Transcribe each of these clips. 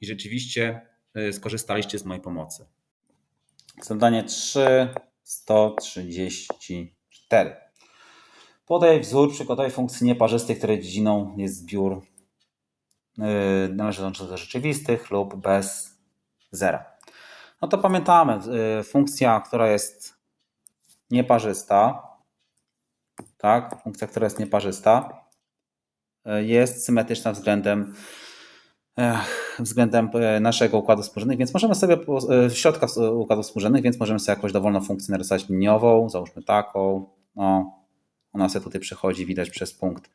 i rzeczywiście y, skorzystaliście z mojej pomocy. Zadanie 3, 134. Podaj wzór, przygotuj funkcji nieparzystej, której dziedziną jest zbiór yy, należący do rzeczywistych lub bez zera. No to pamiętamy, yy, funkcja, która jest nieparzysta, tak, funkcja, która jest nieparzysta, jest symetryczna względem względem e, naszego układu współrzędnych, więc możemy sobie e, środka w- układu współrzędnych, więc możemy sobie jakąś dowolną funkcję narysować liniową, załóżmy taką. No, ona sobie tutaj przechodzi, widać przez punkt.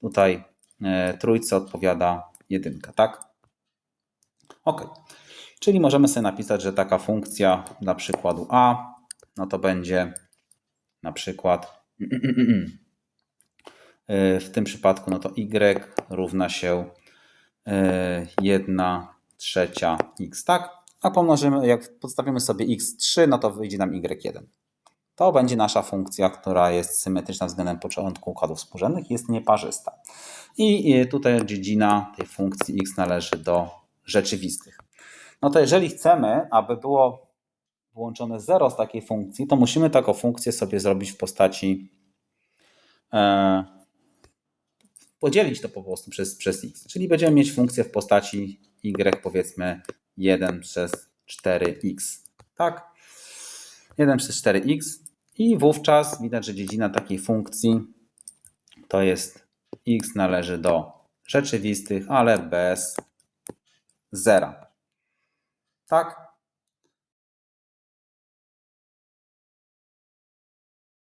Tutaj e, trójce odpowiada jedynka, tak? Ok. Czyli możemy sobie napisać, że taka funkcja dla przykładu a, no to będzie na przykład e, w tym przypadku no to y równa się 1 trzecia x, tak? A pomnożymy, jak podstawimy sobie x3, no to wyjdzie nam y1. To będzie nasza funkcja, która jest symetryczna względem początku układów współrzędnych, jest nieparzysta. I tutaj dziedzina tej funkcji x należy do rzeczywistych. No to jeżeli chcemy, aby było włączone 0 z takiej funkcji, to musimy taką funkcję sobie zrobić w postaci e, podzielić to po prostu przez, przez x. Czyli będziemy mieć funkcję w postaci y powiedzmy 1 przez 4x. Tak? 1 przez 4x i wówczas widać, że dziedzina takiej funkcji to jest x należy do rzeczywistych, ale bez zera. Tak?